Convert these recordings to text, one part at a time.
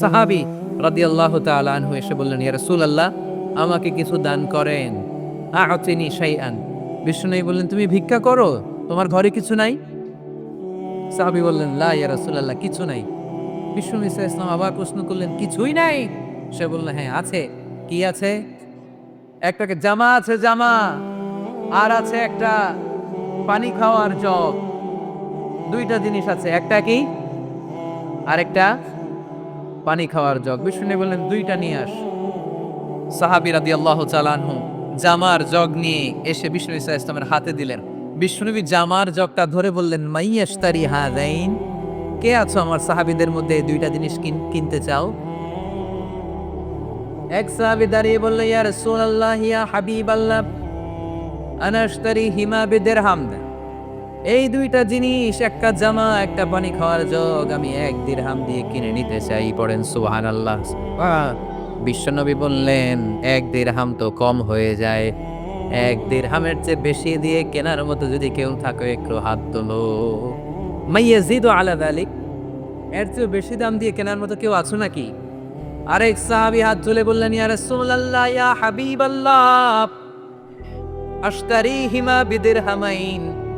সাহাবি রাদিয়াল্লাহু তাআলা আনহু এসে বললেন, ইয়া আল্লাহ আমাকে কিছু দান করেন। আ'তিনি শাইআন। বিষ্ণুনবী বললেন, তুমি ভিক্ষা করো, তোমার ঘরে কিছু নাই? সাহাবি বললেন, লা, ইয়া আল্লাহ কিছু নাই। বিষ্ণু ইসা ইসলাম আবার প্রশ্ন করলেন, কিছুই নাই? সে বলল হ্যাঁ আছে। কি আছে? একটাকে জামা আছে, জামা, আর আছে একটা পানি খাওয়ার জগ। দুইটা জিনিস আছে, একটা কি? আরেকটা পানি খাওয়ার জগ। বিষ্ণু বললেন, দুইটা নিয়ে আস। সাহাবি রাদি আল্লাহ চালানহু জামার জগ নিয়ে এসে বিষ্ণু ইসা ইসলামের হাতে দিলেন। বিষ্ণুনবী জামার জগটা ধরে বললেন মাইয়াস্তারি হাদাইন, কে আছো আমার সাহাবিদের মধ্যে? দুইটা জিনিস কিন- কিনতে চাও? এক সাহাবি দাঁড়িয়ে বলল ইয়া রাসূলুল্লাহ, ইয়া হাবিবাল্লাহ আনা আশতারি হিমা বিদিরহাম? এই দুইটা জিনিস একটা জামা, একটা পানি খাওয়ার জগ, আমি এক দিরহাম দিয়ে কিনে নিতে চাই, পড়েন সুহান আল্লাহ বিশ্বনবী বললেন, এক দিরহাম তো কম হয়ে যায়। এক দিরহামের চেয়ে বেশি দিয়ে কেনার মতো যদি কেউ থাকে, একটু হাত তোলো। মাইয়াজিদ আলা দালিক, এর চেয়ে বেশি দাম দিয়ে কেনার মতো কেউ আছো নাকি? আরেক সাহাবি হাত তুলে বললেন, ইয়া রাসূলুল্লাহ, ইয়া হাবিবাল্লাহ, আশতারিহিমা বিদিরহামাইন।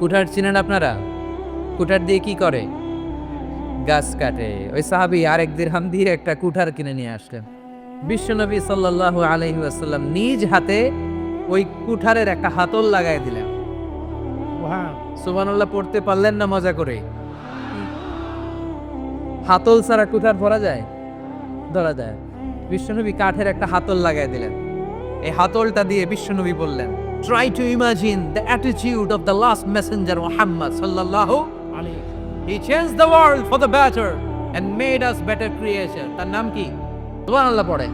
কুঠার চিনেন আপনারা? কুঠার দিয়ে কি করে? গাছ কাটে। ওই সাহাবি আরেক দিরহাম দিয়ে একটা কুঠার কিনে নিয়ে আসলেন। বিশ্বনবী সাল্লাল্লাহু আলাইহি ওয়াসাল্লাম নিজ হাতে ওই কুঠারের একটা হাতল লাগাই দিলেন। সুবহানাল্লাহ পড়তে পারলেন না মজা করে? হাতল ছাড়া কুঠার ভরা যায়? ধরা যায়। বিশ্বনবী কাঠের একটা হাতল লাগাই দিলেন। এই হাতলটা দিয়ে বিশ্বনবী বললেন try to imagine the attitude of the last messenger Muhammad সাল্লাল্লাহু He changed the world for the better and made us better creation. তার নাম কি? সুবহানাল্লাহ পড়ে।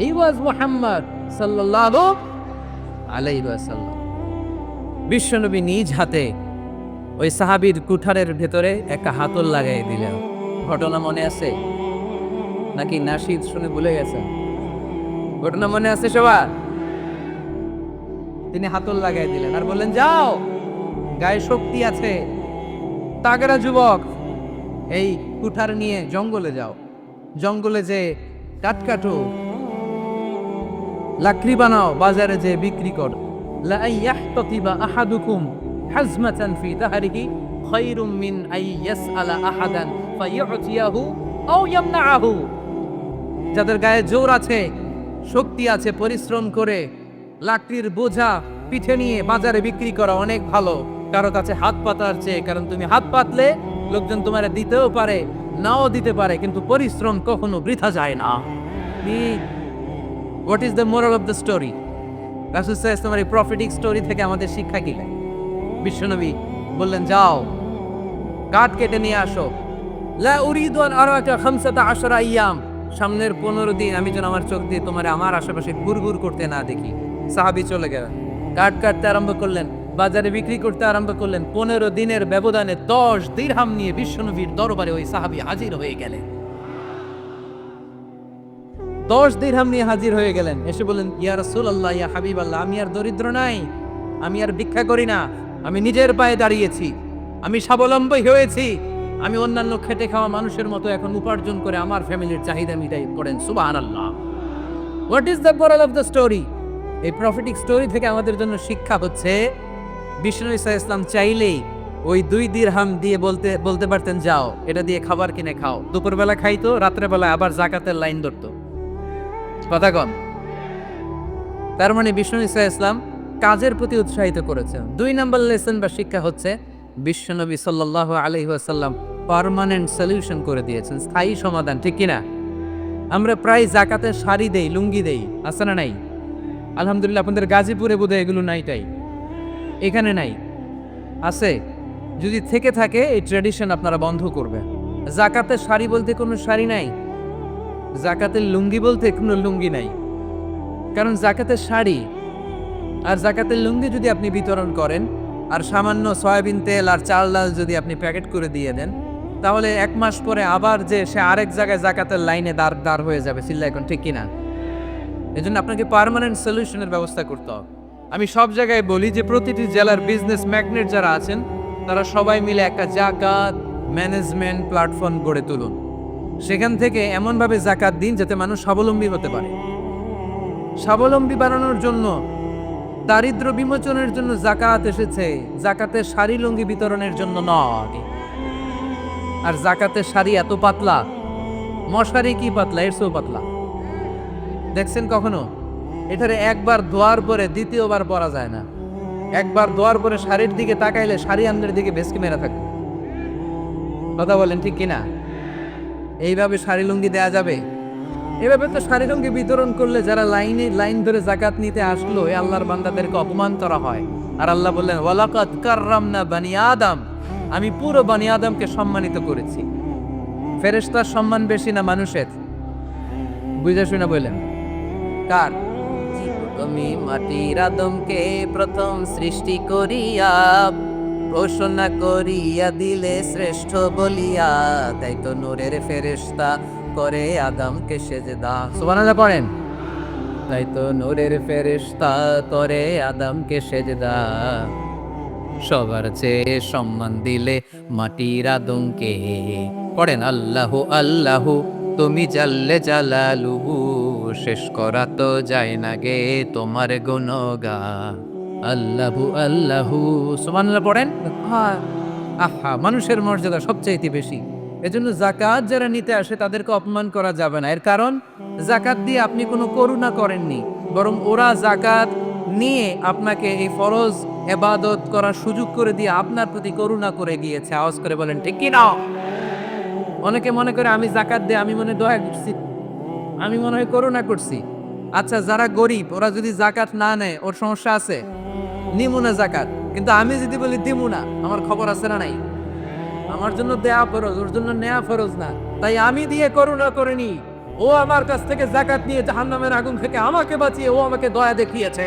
He was Muhammad sallallahu আলাইহি ওয়াসাল্লাম বিশ্বনবী নিজ হাতে ওই সাহাবীর কুঠারের ভেতরে একটা হাতল লাগাই দিলেন। ঘটনা মনে আছে? নাকি নাশিদ শুনে ভুলে গেছেন? ঘটনা মনে আছে সবার? তিনি হাতল লাগাই দিলেন আর বললেন, যাও, গায়ে শক্তি আছে। তাগেরা যুবক, এই কুঠার নিয়ে জঙ্গলে যাও। জঙ্গলে যে কাঠ কাটো, লাকড়ি বানাও, বাজারে যে বিক্রি করো। আহাদুকুম হাজমাতান ফি দাহরিহি খায়রুম মিন আই ইয়াসআলা আহাদান ফায়ুতিয়াহু আও ইয়ামনাহু যাদের গায়ে জোর আছে, শক্তি আছে, পরিশ্রম করে লাকড়ির বোঝা পিঠে নিয়ে বাজারে বিক্রি করা অনেক ভালো। কারও কাছে হাত পাতার চেয়ে, কারণ তুমি হাত পাতলে লোকজন তোমার দিতেও পারে, নাও দিতে পারে, কিন্তু পরিশ্রম কখনো বৃথা যায় না। What is the moral of the story রাসুল ইসলামের এই প্রফিটিক স্টোরি থেকে আমাদের শিক্ষা কি বিশ্বনবী বললেন, যাও কাঠ কেটে নিয়ে আসো। লা উরিদু আন আরাকা খামসাতা আশরা আইয়াম। সামনের পনেরো দিন আমি যেন আমার চোখ দিয়ে তোমার, আমার আশেপাশে ঘুরঘুর করতে না দেখি। সাহাবি চলে গেলেন। কাঠ কাটতে আরম্ভ করলেন, বাজারে বিক্রি করতে আরম্ভ করলেন, পনেরো দিনের ব্যবধানে দশ দিরহাম নিয়ে বিশ্বনবীর দরবারে ওই সাহাবি হাজির হয়ে গেলেন। দশ দিরহাম নিয়ে হাজির হয়ে গেলেন। এসে বললেন, ইয়া আল্লাহ ইয়া হাবিবাল্লাহ, আমি আর দরিদ্র নাই, আমি আর ভিক্ষা করি না, আমি নিজের পায়ে দাঁড়িয়েছি, আমি স্বাবলম্বী হয়েছি, আমি অন্যান্য খেটে খাওয়া মানুষের মতো এখন উপার্জন করে আমার ফ্যামিলির চাহিদা মিটাই করেন সুবহানাল্লাহ। What is the moral of the story এই প্রফিটিক স্টোরি থেকে আমাদের জন্য শিক্ষা হচ্ছে, বিষ্ণু ইসা ইসলাম চাইলেই ওই দুই দিরহাম দিয়ে বলতে বলতে পারতেন, যাও, এটা দিয়ে খাবার কিনে খাও। দুপুরবেলা খাইতো রাত্রেবেলা আবার জাকাতের লাইন ধরতো। কথা কন তার মানে বিষ্ণু ইসা ইসলাম কাজের প্রতি উৎসাহিত করেছেন দুই নম্বর লেসন বা শিক্ষা হচ্ছে বিশ্বনবী সাল্লাহ আলহি আসাল্লাম পারমানেন্ট সলিউশন করে দিয়েছেন, স্থায়ী সমাধান, ঠিক কিনা? আমরা প্রায় জাকাতে শাড়ি দেই, লুঙ্গি দেই, আছে না নাই? আলহামদুলিল্লাহ, আপনাদের গাজীপুরে বোধহয় এগুলো নাই তাই। এখানে নাই। আছে। যদি থেকে থাকে, এই ট্র্যাডিশন আপনারা বন্ধ করবে জাকাতে শাড়ি বলতে কোনো শাড়ি নাই। জাকাতের লুঙ্গি বলতে কোনো লুঙ্গি নাই। কারণ জাকাতের শাড়ি আর জাকাতের লুঙ্গি যদি আপনি বিতরণ করেন, আর সামান্য সয়াবিন তেল আর চাল ডাল যদি আপনি প্যাকেট করে দিয়ে দেন, তাহলে এক মাস পরে আবার যে সে আরেক জায়গায় জাকাতের লাইনে দাঁড় দাঁড় হয়ে যাবে। চিল্লা এখন ঠিক কিনা? এই জন্য আপনাকে পার্মানেন্ট সলিউশনের ব্যবস্থা করতে হবে। আমি সব জায়গায় বলি যে প্রতিটি জেলার বিজনেস ম্যাগনেট যারা আছেন, তারা সবাই মিলে একটা জাকাত ম্যানেজমেন্ট প্ল্যাটফর্ম গড়ে তুলুন। সেখান থেকে এমনভাবে জাকাত দিন যাতে মানুষ স্বাবলম্বী হতে পারে। স্বাবলম্বী বানানোর জন্য, দারিদ্র বিমোচনের জন্য জাকাত এসেছে। জাকাতের শাড়ি লুঙ্গি বিতরণের জন্য নয়। আর জাকাতের শাড়ি এত পাতলা, মশারি কি পাতলা? এর চেয়েও পাতলা। দেখছেন কখনো? এটারে একবার ধোয়ার পরে দ্বিতীয়বার পরা যায় না। একবার ধোয়ার পরে শাড়ির দিকে তাকাইলে শাড়ি আমদের দিকে বেশকি মেরা থাকে। কথা বলেন ঠিক কিনা? এইভাবে শাড়ি লুঙ্গি দেয়া যাবে? এভাবে তো শাড়ি লুঙ্গি বিতরণ করলে যারা লাইনে, লাইন ধরে জাকাত নিতে আসলো, এ আল্লাহর বান্দাদেরকে অপমান করা হয়। আর আল্লাহ বললেন ওয়ালাকাত কাররামনা বানি আদম। আমি পুরো বানি আদমকে সম্মানিত করেছি। ফেরেশতার সম্মান বেশি না মানুষের? বুঝে শুনে বললেন কার তুমি মাটির আদমকে প্রথম সৃষ্টি করিয়া, ঘোষণা করিয়া দিলে শ্রেষ্ঠ বলিয়া, তাই তো নূরের ফেরেশতা করে আদমকে সেজদা। সুবহানাল্লাহ পড়েন। তাই তো নূরের ফেরেশতা করে আদমকে সেজদা। সবার চেয়ে সম্মান দিলে মাটির আদমকে। পড়েন আল্লাহু আল্লাহু। তুমি জাল্লে জালালুহু শেষ করা তো যায় না গে তোমার গুণগা আল্লাহু আল্লাহু সুবহানাল্লাহ পড়েন? আহা মানুষের মর্যাদা সবচাইতে বেশি। এজন্য জাকাত যারা নিতে আসে তাদেরকে অপমান করা যাবে না। এর কারণ জাকাত দিয়ে আপনি কোনো করুণা করেননি বরং ওরা জাকাত নিয়ে আপনাকে এই ফরজ এবাদত করার সুযোগ করে দিয়ে আপনার প্রতি করুণা করে গিয়েছে। আওয়াজ করে বলেন ঠিক কি না অনেকে মনে করে আমি জাকাত দিয়ে আমি মনে দয়া করছি আমি মনে হয় করুণা করছি আচ্ছা যারা গরিব ওরা যদি জাকাত না নেয় ওর সমস্যা আছে নিমুনা জাকাত কিন্তু আমি যদি বলি দিমুনা আমার খবর আছে না নাই আমার জন্য দেয়া ফরজ ওর জন্য নেয়া ফরজ না তাই আমি দিয়ে করুণা করিনি ও আমার কাছ থেকে জাকাত নিয়ে জাহান্নামের আগুন থেকে আমাকে বাঁচিয়ে ও আমাকে দয়া দেখিয়েছে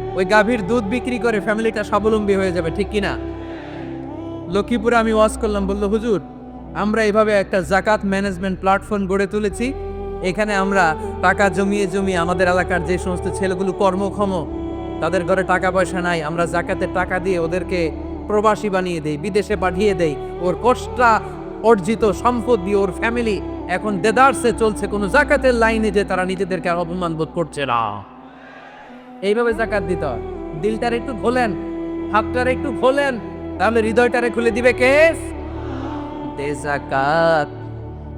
ওই গাভীর দুধ বিক্রি করে ফ্যামিলিটা স্বাবলম্বী হয়ে যাবে, ঠিক কিনা? লক্ষ্মীপুরে আমি ওয়াজ করলাম, বলল, হুজুর, আমরা এভাবে একটা জাকাত ম্যানেজমেন্ট প্ল্যাটফর্ম গড়ে তুলেছি। এখানে আমরা টাকা জমিয়ে জমিয়ে আমাদের এলাকার যে সমস্ত ছেলেগুলো কর্মক্ষম, তাদের ঘরে টাকা পয়সা নাই, আমরা জাকাতের টাকা দিয়ে ওদেরকে প্রবাসী বানিয়ে দেই, বিদেশে পাঠিয়ে দেই। ওর কষ্টা অর্জিত সম্পদ দিয়ে ওর ফ্যামিলি এখন দেদারসে চলছে, কোনো জাকাতের লাইনে যে তারা নিজেদেরকে অপমান বোধ করছে না। এইভাবে জাকাত দিতে হয়। দিলটার একটু খোলেন হাতটার একটু খোলেন তাহলে হৃদয়টারে খুলে দিবে কেস দে জাকাত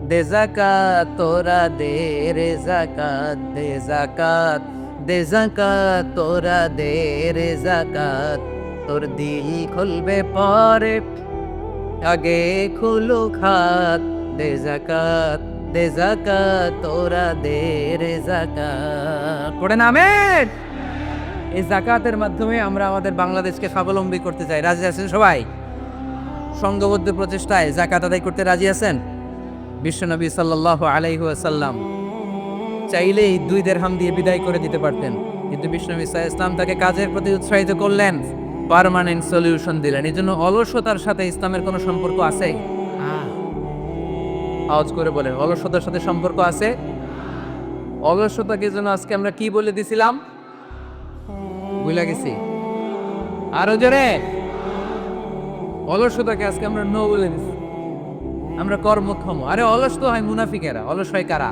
দে জাকাত, তোরা দে রে জাকাত, দে জাকাত দে জাকাত, তোরা দে রে জাকাত। তোর দিল খুলবে পরে, আগে খুলো খাত দে জাকাত দে জাকাত, তোরা দে রে জাকাত। পড়ে নামেন এই জাকাতের মাধ্যমে আমরা আমাদের বাংলাদেশকে স্বাবলম্বী করতে চাই। রাজি আছেন সবাই? সংঘবদ্ধ প্রচেষ্টায় জাকাত আদায় করতে রাজি আছেন? বিশ্বনবী সাল্লাহ আলাইহু আসাল্লাম চাইলেই দুই দেড়হাম দিয়ে বিদায় করে দিতে পারতেন। কিন্তু বিশ্বনবী সাহা ইসলাম তাকে কাজের প্রতি উৎসাহিত করলেন পার্মানেন্ট সলিউশন দিলেন। এই জন্য অলসতার সাথে ইসলামের কোনো সম্পর্ক আছে? আওয়াজ করে বলেন, অলসতার সাথে সম্পর্ক আছে? অলসতাকে জন্য আজকে আমরা কি বলে দিছিলাম? ভুলে গেছি আরো জোরে অলসতাকে আজকে আমরা নো বলে দিছি আমরা কর্মক্ষম আরে অলস তো হয় মুনাফিকেরা অলস হয় কারা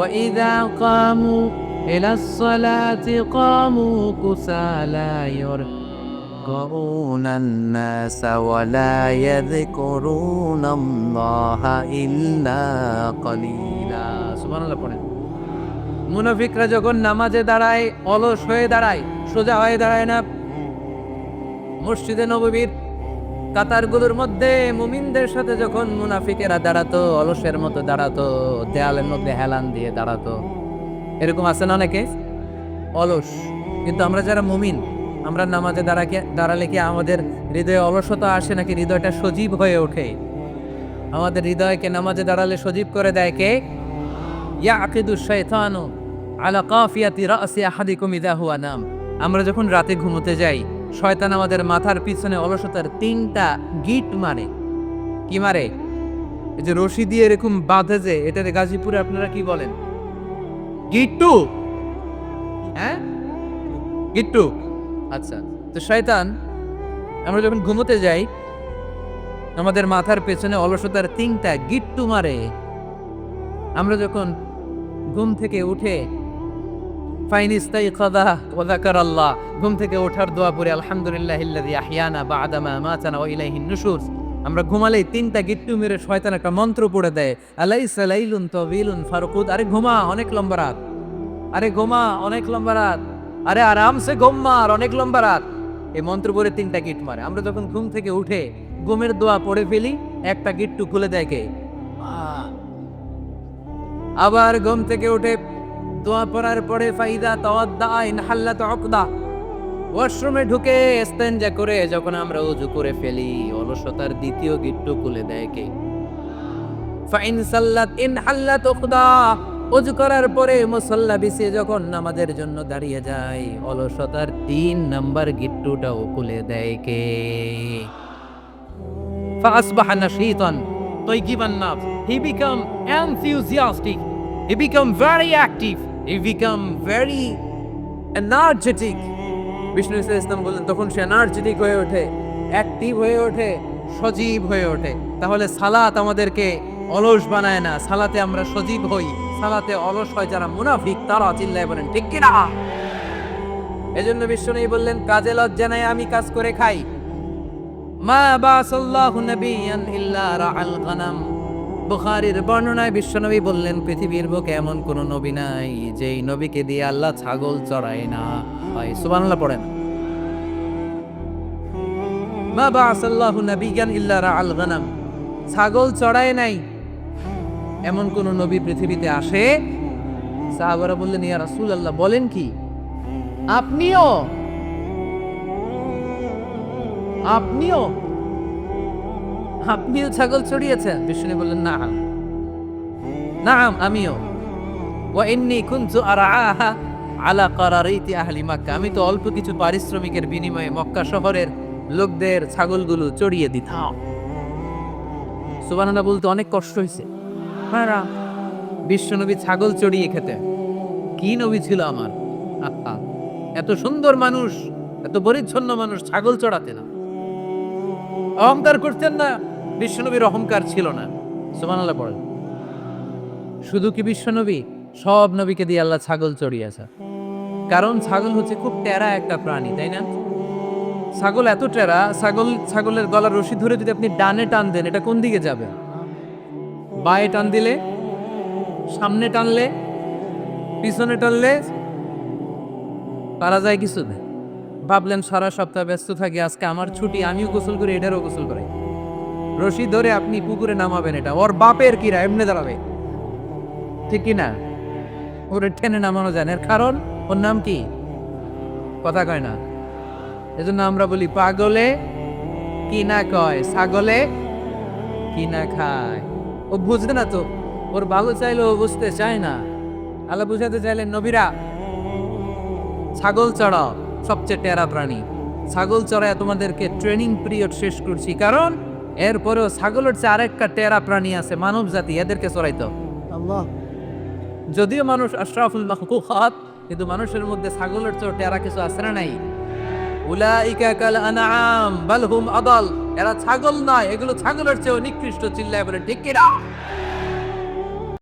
وإذا قاموا إلى الصلاة قاموا كسالى ير يذكرون الناس ولا يذكرون الله إلا قليلا সুবহানাল্লাহ পড়েন মুনাফিকরা যখন নামাজে দাঁড়ায়, অলস হয়ে দাঁড়ায়, সোজা হয়ে দাঁড়ায় না। মসজিদে নববীর, কাতারগুলোর মধ্যে মুমিনদের সাথে যখন মুনাফিকেরা দাঁড়াতো, অলসের মতো দাঁড়াতো, দেয়ালের মধ্যে হেলান দিয়ে দাঁড়াতো। এরকম আছে না অনেকে? অলস। কিন্তু আমরা যারা মুমিন, আমরা নামাজে দাঁড়াকে দাঁড়ালে কি আমাদের হৃদয়ে অলসতা আসে নাকি হৃদয়টা সজীব হয়ে ওঠে? আমাদের হৃদয়কে নামাজে দাঁড়ালে সজীব করে দেয় কে? ইয়াকিদু শাইতানু আলা কাফিয়াতি রাসি আহাদিকুম ইদা নাম। আমরা যখন রাতে ঘুমোতে যাই, শয়তান আমাদের মাথার পিছনে অলসতার তিনটা গিট মারে। কি মারে? এই যে রশি দিয়ে এরকম বাঁধে যে, এটার গাজীপুরে আপনারা কি বলেন? গিট্টু হ্যাঁ? গিট্টু আচ্ছা তো শয়তান, আমরা যখন ঘুমোতে যাই, আমাদের মাথার পেছনে অলসতার তিনটা গিট্টু মারে। আমরা যখন ঘুম থেকে উঠে আল্লাহ ঘুম থেকে ওঠার দোয়া পড়ে, আলহামদুলিল্লাহ ইল্লাযী আহইয়ানা বা'দা মা মাতানা ওয়া ইলাইহিন নুশুর আমরা ঘুমালেই তিনটা গিট্টু মেরে শয়তান একটা মন্ত্র পড়ে দেয়, আলাইসা লাইলুন তাওয়িলুন ফারকুদ। আরে ঘুমা, অনেক লম্বা রাত। আরে ঘুমা, অনেক লম্বা রাত। আরে আরামসে ঘুম মার, অনেক লম্বা রাত। এই মন্ত্র পড়ে তিনটা গিট মারে। আমরা যখন ঘুম থেকে উঠে ঘুমের দোয়া পড়ে ফেলি, একটা গিট্টু খুলে দেয় কে? আবার ঘুম থেকে উঠে দোয়া পড়ার পরে ফাইদা তাওয়াদ্দা ইনহাল্লা হাল্লাত ওয়াশরুমে ঢুকে স্তেঞ্জা করে যখন আমরা উজু করে ফেলি, অলসতার দ্বিতীয় গিট্টু খুলে দেয় কে? ফাইন সাল্লাত ইনহাল্লা হাল্লাত উকদা। করার পরে মুসল্লা বিছিয়ে যখন নামাজের জন্য দাঁড়িয়ে যায়, অলসতার তিন নাম্বার গিট্টুটাও খুলে দেয় কে? ফাসবাহা নাশীতান। তৈগিবান Naf he became enthusiastic. He became very active. He become very energetic. বিষ্ণু ইসা ইসলাম বললেন, তখন সে এনার্জেটিক হয়ে ওঠে অ্যাক্টিভ হয়ে ওঠে, সজীব হয়ে ওঠে। তাহলে সালাত আমাদেরকে অলস বানায় না। সালাতে আমরা সজীব হই। সালাতে অলস হয় যারা মুনাফিক, তারা চিল্লায় বলেন, ঠিক কিনা এজন্য বিষ্ণু বললেন, কাজে লজ্জা নাই, আমি কাজ করে খাই। মা বাসাল্লাহু নাবিয়ান ইল্লা রাআল গানাম। বুখারীর বর্ণনায় বিশ্বনবী বললেন, পৃথিবীর বুকে এমন কোন নবী নাই, যেই নবীকে দিয়ে আল্লাহ ছাগল চড়ায় না। হয়, সুবহানাল্লাহ পড়েন। মা বাসাল্লাহু নাবিয়ান ইল্লা রাআল গানাম। ছাগল চড়ায় নাই, এমন কোন নবী পৃথিবীতে আসে? সাহাবারা বললেন, ইয়া রাসূলুল্লাহ, বলেন কি? আপনিও? আপনিও? আপনিও ছাগল চড়িয়েছেন? বিষ্ণু বললেন না নাম আমিও। আলা কারারাইতি আহলি মক্কা। আমি তো অল্প কিছু পারিশ্রমিকের বিনিময়ে মক্কা শহরের লোকদের ছাগলগুলো চড়িয়ে দিতাম। সুবহানাল্লাহ বলতে অনেক কষ্ট হয়েছে। হ্যাঁ বিশ্বনবী ছাগল চড়িয়ে খেতে। কি নবী ছিল আমার? এত সুন্দর মানুষ, এত পরিচ্ছন্ন মানুষ ছাগল চড়াতে না। অহংকার করতেন না, বিশ্বনবীর অহংকার ছিল না। সুমান আল্লাহ পড়ে শুধু কি বিশ্বনবী? সব নবীকে দিয়ে আল্লাহ ছাগল চড়িয়েছে। কারণ ছাগল হচ্ছে খুব টেরা একটা প্রাণী, তাই না? ছাগল এত টেরা, ছাগল, ছাগলের গলার রশি ধরে যদি আপনি ডানে টান দেন, এটা কোন দিকে যাবে? বায়ে টান দিলে, সামনে টানলে, পিছনে টানলে, পারা যায় কিছু না। ভাবলেন, সারা সপ্তাহ ব্যস্ত থাকি, আজকে আমার ছুটি, আমিও গোসল করি, এটারও গোসল করি রশি ধরে আপনি পুকুরে নামাবেন এটা, ওর বাপের কিরা এমনি দাঁড়াবে। ঠিক কি না? ওরে টেনে নামানো যায় না। এর কারণ, ওর নাম কি? কথা কয় না। এজন্য আমরা বলি, পাগলে কি না কয়? ছাগলে কি না খায়? ও বুঝে না তো, ওর ভালো চাইলে ও বুঝতে চায় না। আল্লাহ বুঝাতে চাইলেন, নবীরা, ছাগল চড়াও। সবচেয়ে টেরা প্রাণী। ছাগল চড়ায় তোমাদেরকে ট্রেনিং পিরিয়ড শেষ করছি। কারণ এরপরেও ছাগলের চেয়ে আরেকটা টেরা প্রাণী আছে মানব জাতি এদেরকে চড়াইতো যদিও মানুষ আশরাফুল কিন্তু মানুষের মধ্যে ছাগলের চেয়ে টেরা কিছু আছে না নাই? উলাইকা কাল আদাল। এরা ছাগল নয় এগুলো ছাগলের চেয়েও নিকৃষ্ট চিল্লায় বলে ঠিক কিনা